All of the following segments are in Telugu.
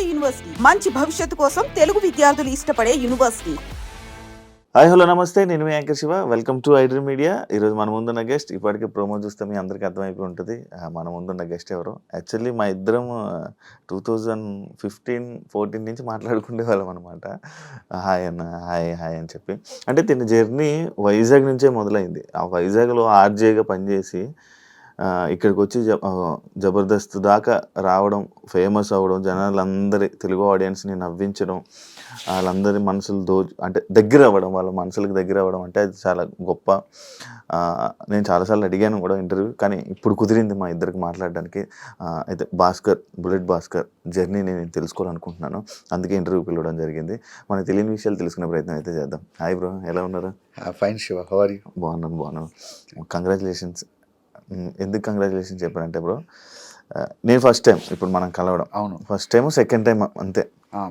నాడు యూనివర్సిటీ. మంచి భవిష్యత్తు కోసం తెలుగు విద్యార్థులు ఇష్టపడే యూనివర్సిటీ. హాయ్ హలో నమస్తే. నేను మీ anchor Shiva. Welcome to iDream media. ఈరోజు మన ముందున్న గెస్ట్ ఇప్పటికే ప్రోమో చూస్తే మీ అందరికీ అర్థమైపోయి ఉంటుంది. మన ముందున్న గెస్ట్ ఎవరు? యాక్చువల్లీ మా ఇద్దరం టూ థౌజండ్ ఫిఫ్టీన్ ఫోర్టీన్ నుంచి మాట్లాడుకునే వాళ్ళం అనమాట హాయ్ అన్న హాయ్ హాయ్ అని చెప్పి. అంటే తిన జర్నీ వైజాగ్ నుంచే మొదలైంది. ఆ వైజాగ్లో ఆర్జేగా పనిచేసి ఇక్కడికి వచ్చి జబర్దస్త్ దాకా రావడం ఫేమస్ అవ్వడం జనాలందరి తెలుగు ఆడియన్స్ని నవ్వించడం వాళ్ళందరి మనసులు దో అంటే దగ్గర అవ్వడం వాళ్ళ మనసులకు దగ్గర అవ్వడం అంటే అది చాలా గొప్ప. నేను చాలాసార్లు అడిగాను కూడా ఇంటర్వ్యూ కానీ ఇప్పుడు కుదిరింది మా ఇద్దరికి మాట్లాడడానికి. అయితే భాస్కర్ బుల్లెట్ భాస్కర్ జర్నీ నేను తెలుసుకోవాలనుకుంటున్నాను. అందుకే ఇంటర్వ్యూ పిలవడం జరిగింది. మనకు తెలియని విషయాలు తెలుసుకునే ప్రయత్నం అయితే చేద్దాం. హాయ్ బ్రో ఎలా ఉన్నారు? Fine Shiva. How are you బాగున్నాను బాగున్నాను కంగ్రాచులేషన్స్ ఎందుకు కంగ్రాచులేషన్స్ చెప్పానంటే బ్రో నేను ఫస్ట్ టైం ఇప్పుడు మనం కలవడం. అవును. ఫస్ట్ టైం సెకండ్ టైం అంతే.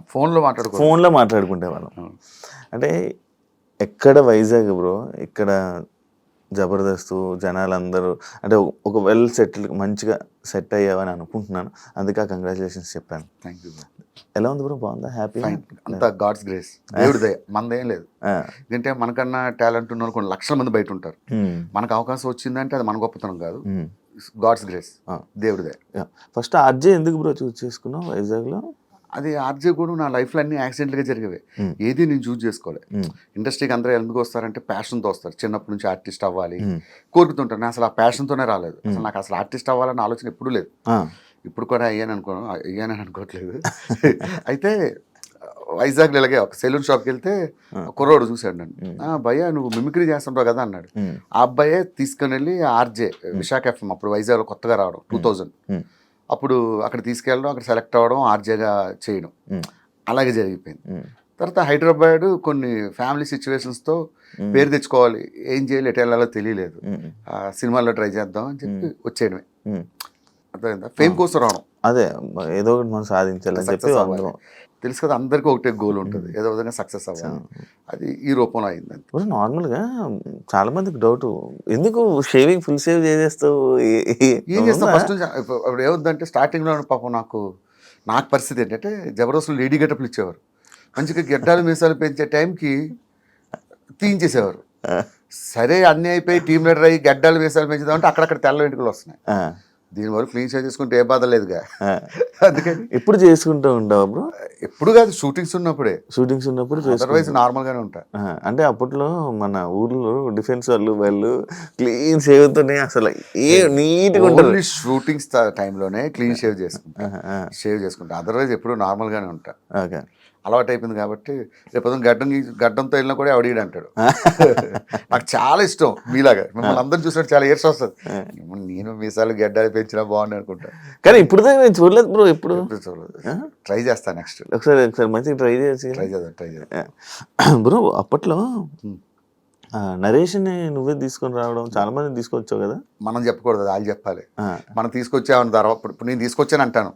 ఫోన్లో మాట్లాడుకో ఫోన్లో మాట్లాడుకుంటే వాళ్ళం. అంటే ఎక్కడ వైజాగ్ బ్రో ఇక్కడ జబర్దస్త్ జనాలందరూ అంటే ఒక వెల్ సెటిల్ మంచిగా సెట్ అయ్యావని అనుకుంటున్నాను. అందుకే కంగ్రాచులేషన్స్ చెప్పాను. థ్యాంక్ యూ ఎలా ఉంది బ్రో బాగుందా? హ్యాపీ అంతా గాడ్స్ గ్రేస్ దేవుడి దయ. మనదేం లేదు. ఎందుకంటే మనకన్నా టాలెంట్ ఉన్న కొన్ని లక్షల మంది బయట ఉంటారు. మనకు అవకాశం వచ్చిందంటే అది మన గొప్పతనం కాదు. God's grace Ah. దేవుడి దయ. ఫస్ట్ ఆర్జే ఎందుకు బ్రో చూస్ చేసుకున్నావు? వైజాగ్లో అది ఆర్జే కూడా నా లైఫ్లో అన్ని యాక్సిడెంట్గా జరిగేవే. Hmm. ఏది నేను చూస్ చేసుకోలే. ఇండస్ట్రీకి అందరూ ఎందుకు వస్తారంటే ప్యాషన్తో వస్తారు. చిన్నప్పటి నుంచి ఆర్టిస్ట్ అవ్వాలి. కోరుకుతుంటారు నేను అసలు ఆ ప్యాషన్తోనే రాలేదు. అసలు నాకు అసలు ఆర్టిస్ట్ అవ్వాలన్న ఆలోచన ఎప్పుడూ లేదు. ఇప్పుడు కూడా అయ్యాను అనుకో అయ్యానని అనుకోవట్లేదు అయితే వైజాగ్లో ఇలాగే ఒక సెలూన్ షాప్కి వెళ్తే కుర్రోడు చూశాడు నన్ను. "ఆ, భయ్యా నువ్వు మిమిక్రీ చేస్తుంటావు కదా అన్నాడు. ఆ అబ్బాయే తీసుకుని వెళ్ళి ఆర్జే విశాఖ ఎఫ్ఎం అప్పుడు వైజాగ్లో కొత్తగా రావడం టూ థౌజండ్. అప్పుడు అక్కడ తీసుకెళ్ళడం అక్కడ సెలెక్ట్ అవ్వడం ఆర్జేగా చేయడం. అలాగే జరిగిపోయింది. తర్వాత హైదరాబాద్ కొన్ని ఫ్యామిలీ సిచ్యువేషన్స్తో పేరు తెచ్చుకోవాలి ఏం చేయాలి ఎటు వెళ్ళాలో తెలియలేదు. ఆ, సినిమాల్లో ట్రై చేద్దాం అని చెప్పి వచ్చేయడమే. అర్థమైందా? ఫేమ్ కోసం రావడం. అదే ఏదో ఒకటి మనం సాధించాలని చెప్పి అందరం. తెలుసు కదా అందరికీ ఒకటే గోల్ ఉంటుంది. ఏదో విధంగా సక్సెస్ అవ్వాలి. అది ఈ రూపంలో అయింది నార్మల్గా చాలా మందికి డౌట్ ఎందుకు షేవింగ్ ఫుల్ షేవ్ చేసేస్తావు ఏ- ఏ- ఏం చేస్తాం ఉందా? ఫస్ట్ ఇప్పుడు ఏమవుతుందంటే స్టార్టింగ్లో పాపం నాకు నాకు పరిస్థితి ఏంటంటే జబర్దస్త్ లేడీ గెటప్లు ఇచ్చేవారు. మంచిగా గెడ్డాలు మీసాలు పెంచే టైంకి తీయించేసేవారు. సరే అన్నీ అయిపోయి టీం లీడర్ అయ్యి గడ్డాలు మీసాలు పెంచుదామంటే అక్కడక్కడ తెల్ల వెంట్రుకలు వస్తున్నాయి. దీని వరకు క్లీన్ షేవ్ చేసుకుంటే ఏ బాధ లేదుగా. అందుకని ఎప్పుడు చేసుకుంటూ ఉంటావు బ్రో? ఎప్పుడు కాదు షూటింగ్స్ ఉన్నప్పుడే. షూటింగ్స్ ఉన్నప్పుడు అదర్వైజ్ నార్మల్గానే ఉంటా. అంటే అప్పట్లో మన ఊర్లో డిఫెన్స్ వాళ్ళు వాళ్ళు క్లీన్ సేవ్తోనే అసలు ఏ నీట్గా ఓన్లీ షూటింగ్స్ టైంలోనే క్లీన్ షేవ్ చేసుకుంటా. షేవ్ చేసుకుంటా. అదర్వైజ్ ఎప్పుడు నార్మల్గానే ఉంటా. ఓకే. అలవాటు అయిపోయింది కాబట్టి రేపు గడ్డం గడ్డంతో వెళ్ళినా కూడా ఎవడీడు అంటాడు. నాకు చాలా ఇష్టం మీలాగా. మిమ్మల్ని అందరూ చూసినట్టు చాలా ఏర్స్ వస్తుంది. నేను మీసాలు గడ్డాలు పెంచినా బాగుంది అనుకుంటా. కానీ ఇప్పుడు చూడలేదు బ్రో ఎప్పుడు? ట్రై చేస్తా నెక్స్ట్. ఒకసారి ఒకసారి మంచిగా ట్రై చేసి. ట్రై చేద్దాం ట్రై చేద్దాం. బ్రో అప్పట్లో నరేష్ని నువ్వే తీసుకొని రావడం చాలా మంది తీసుకొచ్చావు కదా? మనం చెప్పకూడదు వాళ్ళు చెప్పాలి. మనం తీసుకొచ్చామని తర్వాత ఇప్పుడు నేను తీసుకొచ్చాను అంటాను.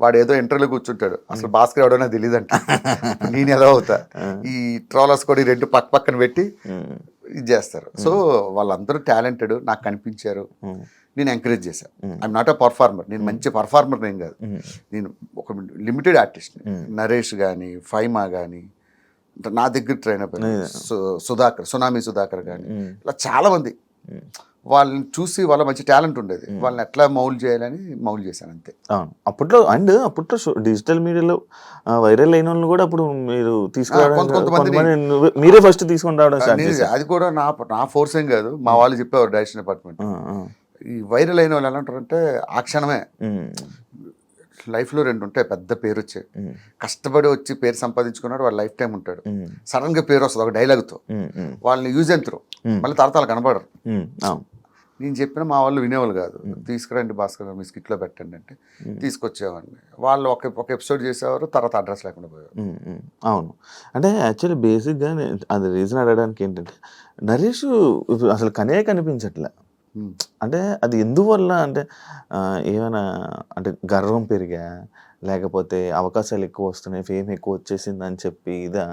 వాడు ఏదో ఇంటర్వ్యూలో కూర్చుంటాడు. అసలు భాస్కర్ ఎవడో నాకు తెలియదు అంట నేను ఎలా అవుతా? ఈ ట్రోలర్స్ కూడా ఈ రెండు పక్క పక్కన పెట్టి ఇది చేస్తారు. సో వాళ్ళందరూ టాలెంటెడ్ నాకు కనిపించారు. నేను ఎంకరేజ్ చేశాను. I'm not a performer. నేను మంచి పర్ఫార్మర్ నేను కాదు. నేను ఒక లిమిటెడ్ ఆర్టిస్ట్. నరేష్ కానీ ఫైమా కానీ నా దగ్గర ట్రైన్ అయిపోయింది. సు- సుధాకర్ సునామీ సుధాకర్ కానీ ఇలా చాలా మంది ఉమ్. వాళ్ళని చూసి వాళ్ళ మంచి టాలెంట్ ఉండేది. వాళ్ళని ఎట్లా మౌల్ చేయాలని మౌల్ చేశాను అంతే. అప్పట్లో అండ్ అప్పట్లో డిజిటల్ మీడియాలో వైరల్ అయిన వాళ్ళని కూడా అప్పుడు మీరు తీసుకురావడం మీరే ఫస్ట్ తీసుకొని రావడం అది కూడా నా నా ఫోర్స్ ఏం కాదు. మా వాళ్ళు చెప్పేవారు డైరెక్షన్ డిపార్ట్మెంట్ ఈ వైరల్ అయిన వాళ్ళు ఎలా ఉంటారంటే ఆ క్షణమే. లైఫ్లో రెండు ఉంటాయి పెద్ద పేరు వచ్చాయి ఉమ్, కష్టపడి వచ్చి పేరు సంపాదించుకున్నాడు వాడు లైఫ్ టైం ఉంటాడు. సడన్గా పేరు వస్తుంది ఒక డైలాగ్తో. వాళ్ళని యూజ్ ఎంతరు. మళ్ళీ తర్వాత వాళ్ళు కనబడరు. నేను చెప్పిన మా వాళ్ళు వినేవాళ్ళు కాదు. తీసుకురండి భాస్కర్ గారు మీ స్కిట్లో పెట్టండి అంటే తీసుకొచ్చేవాడిని. వాళ్ళు ఒక ఒక ఎపిసోడ్ చేసేవారు తర్వాత అడ్రస్ లేకుండా ఉమ్, అవును. అంటే యాక్చువల్లీ బేసిక్గా అది రీజన్ అడగడానికి ఏంటంటే నరేష్ అసలు కనే కనిపించట్లే. అంటే అది ఎందువల్ల అంటే ఏమైనా అంటే గర్వం పెరిగా లేకపోతే అవకాశాలు ఎక్కువ వస్తున్నాయి ఫేమ్ ఎక్కువ వచ్చేసింది అని చెప్పి ఇదా?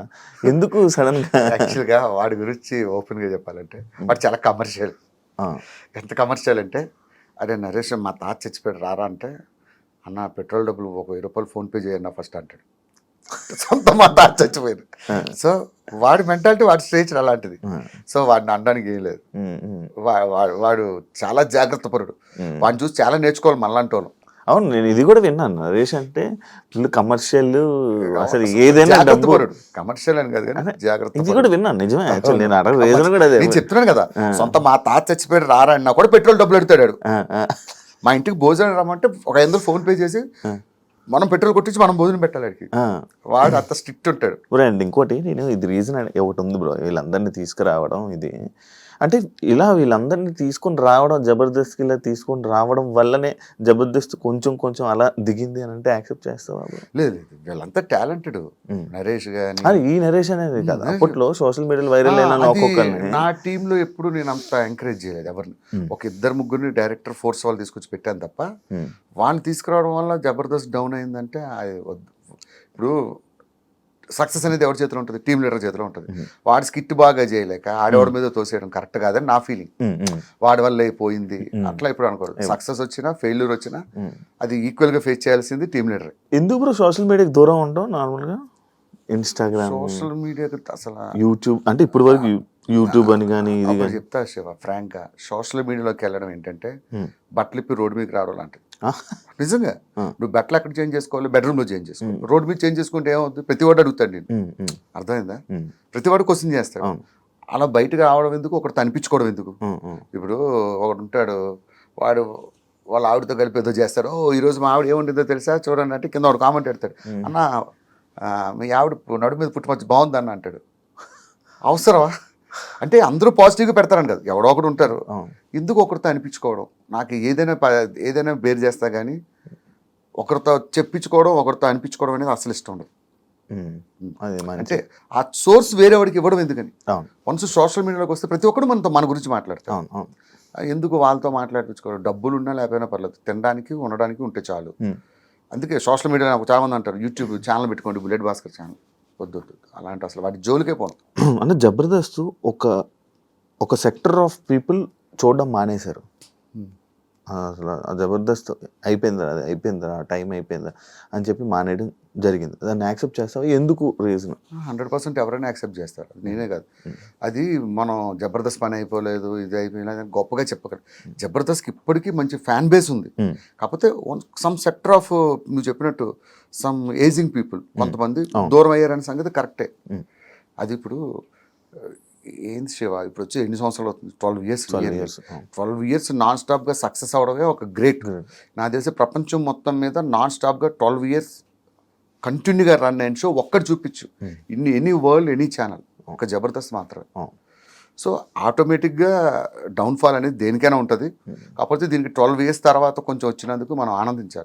ఎందుకు సడన్గా యాక్చువల్గా వాడి గురించి ఓపెన్గా చెప్పాలంటే వాడు చాలా కమర్షియల్. ఎంత కమర్షియల్ అంటే అరే నరేష్ మా తాత చచ్చిపోయాడు రారా అంటే అన్న పెట్రోల్ డబ్బులు ఒక వెయ్యి రూపాయలు ఫోన్పే చేయండి ఫస్ట్ అంటాడు. సొంత మాట చచ్చిపోయింది. సో వాడి మెంటాలిటీ వాడి స్టేజ్ అలాంటిది. సో వాడిని అనడానికి ఏం లేదు. వాడు చాలా జాగ్రత్త పరుడు. వాడిని చూసి చాలా నేర్చుకోవాలి మనలాంటి వాళ్ళు. అవును నేను ఇది కూడా విన్నాను. నరేష్ అంటే ఫుల్ కమర్షియల్ అసలు ఏదైనా డబ్బు. కమర్షియల్ అని కాదు కానీ జాగ్రత్త ఇది. కూడా విన్నాను నిజమే. యాక్చువల్ నేను అడగ రీజన్ కూడా నేను చెప్తున్నాను కదా సొంత మా తాత చచ్చిపోయాడు రారా అన్నా కూడా పెట్రోల్ డబ్బులు ఎడతాడు ఆ, మా ఇంటికి భోజనం రమ్మంటే ఒక ఐదు వందలు ఫోన్ పే చేసి మనం పెట్రోల్ కొట్టించి మనం భోజనం పెట్టాలి. వాడు అంత స్ట్రిక్ట్ ఉంటాడు. అండ్ ఇంకోటి నేను ఇది రీజన్ ఒకటి ఉంది బ్రో. వీళ్ళందరినీ తీసుకురావడం ఇది. అంటే ఇలా వీళ్ళందరినీ తీసుకొని రావడం జబర్దస్త్కి ఇలా తీసుకొని రావడం వల్లనే జబర్దస్త్ కొంచెం కొంచెం అలా దిగింది అని అంటే యాక్సెప్ట్ చేస్తావా? లేదు లేదు. వీళ్ళంతా టాలెంటెడ్. నరేష్ గాని ఈ నరేషన్ అనేది కదా. అప్పట్లో సోషల్ మీడియాలో వైరల్ అయిన ఒక్కొక్కరిని. నా టీంలో ఎప్పుడు నేను అంత ఎంకరేజ్ చేయలేదు. ఎవరిని? ఒక ఇద్దరు ముగ్గురిని డైరెక్టర్ ఫోర్స్ వాళ్ళు తీసుకొచ్చి పెట్టాను తప్ప. వాళ్ళని తీసుకురావడం వల్ల జబర్దస్త్ డౌన్ అయిందంటే అది వద్దు. ఇప్పుడు సక్సెస్ అనేది ఎవరి చేతిలో ఉంటుంది? టీం లీడర్ చేతిలో ఉంటుంది. వాడి స్కిట్ బాగా చేయలేక ఆడవాడి మీద తోసేయడం కరెక్ట్ కాదని నా ఫీలింగ్ వాడి వల్ల అయిపోయింది అట్లా ఇప్పుడు అనుకోరు. సక్సెస్ వచ్చినా ఫెయిల్యూర్ వచ్చినా. అది ఈక్వల్గా ఫేస్ చేయాల్సింది టీం లీడర్ ఎందుకు బ్రో సోషల్ మీడియాకి దూరం ఉంటాం నార్మల్గా ఇన్స్టాగ్రామ్ సోషల్ మీడియాకి అసలు యూట్యూబ్ అంటే ఇప్పటి వరకు యూట్యూబ్ అని కానీ ఇది అప్పుడు చెప్తా శివ ఫ్రాంక్గా సోషల్ మీడియాలోకి వెళ్ళడం ఏంటంటే. బట్టలు ఇప్పి రోడ్డు మీదకి రావడం లాంటిది. నిజంగా. నువ్వు బట్టలు ఎక్కడ చేంజ్ చేసుకోవాలి? బెడ్రూమ్లో చేంజ్ చేసుకోవాలి. రోడ్ మీద చేంజ్ చేసుకుంటే ఏమవుతుంది ప్రతి వాడు అడుగుతాడు నేను అర్థమైందా? ప్రతి వాడు క్వశ్చన్ చేస్తాడు. అలా బయటకు రావడం ఎందుకు? ఒకటి అనిపించుకోవడం ఎందుకు? ఇప్పుడు ఒకడు ఉంటాడు వాడు వాళ్ళ ఆవిడతో కలిపి ఏదో చేస్తాడు. ఓ ఈ రోజు మా ఆవిడ ఏముంటుందో తెలుసా? చూడండి అంటే కింద ఒక కామెంట్ పెడతాడు. అన్న మీ ఆవిడ నడు మీద పుట్టుమచ్చి బాగుంది అన్న అంటాడు. అవసరమా? అంటే అందరూ పాజిటివ్గా పెడతారని కదా. ఎవడో ఒకడు ఉంటారు. ఎందుకు ఒకరితో అనిపించుకోవడం? నాకు ఏదైనా ఏదైనా బేర్ చేస్తా కానీ ఒకరితో చెప్పించుకోవడం ఒకరితో అనిపించుకోవడం అనేది అసలు ఇష్టం ఉండదు. అంటే ఆ సోర్స్ వేరే వాడికి ఇవ్వడం ఎందుకని? అవును. వన్స్ సోషల్ మీడియాలోకి వస్తే ప్రతి ఒక్కడు మనతో మన గురించి అవును ఎందుకు వాళ్ళతో మాట్లాడించుకోవడం డబ్బులు ఉన్నా లేకపోయినా పర్లేదు. తినడానికి ఉండడానికి ఉంటే చాలు. అందుకే సోషల్ మీడియా నాకు చాలా మంది అంటారు. యూట్యూబ్ ఛానల్ పెట్టుకోండి బుల్లెట్ భాస్కర్ ఛానల్. వద్దు అలాంటి అసలు వాటి జోలికే పోను. అంటే జబర్దస్త్ ఒక ఒక సెక్టర్ ఆఫ్ పీపుల్ చూడడం మానేశారు. అసలు జబర్దస్త్ అయిపోయిందా అది అయిపోయిందా టైం అయిపోయిందా అని చెప్పి మానేయడం జరిగింది. దాన్ని యాక్సెప్ట్ చేస్తావా? ఎందుకు రీజన్? హండ్రెడ్ పర్సెంట్ ఎవరైనా యాక్సెప్ట్ చేస్తారు. నేనే కాదు. అది మనం జబర్దస్త్ పని అయిపోలేదు ఇది అయిపోయినది అని గొప్పగా చెప్పగలం జబర్దస్త్కి ఇప్పటికీ మంచి ఫ్యాన్ బేస్ ఉంది. కాకపోతే సమ్ సెక్టర్ ఆఫ్ నువ్వు చెప్పినట్టు సమ్ ఏజింగ్ పీపుల్ కొంతమంది దూరం అయ్యారనే సంగతి కరెక్టే. అది ఇప్పుడు ఏంది శివ? ఇప్పుడు వచ్చి ఎన్ని సంవత్సరాలు అవుతుంది? ట్వెల్వ్ ఇయర్స్ అవును. ట్వెల్వ్ ఇయర్స్ నాన్ స్టాప్గా సక్సెస్ అవడమే ఒక గ్రేట్ నాకు తెలిసి ప్రపంచం మొత్తం మీద నాన్ స్టాప్గా ట్వెల్వ్ ఇయర్స్ కంటిన్యూగా రన్ అయిన షో ఒక్కటి చూపించు. ఇన్ని ఎనీ వరల్డ్ ఎనీ ఛానల్ ఒక జబర్దస్త్ మాత్రమే. సో ఆటోమేటిక్గా డౌన్ఫాల్ అనేది దేనికైనా ఉంటుంది. కాకపోతే దీనికి ట్వెల్వ్ ఇయర్స్ తర్వాత కొంచెం వచ్చినందుకు మనం ఆనందించాలి.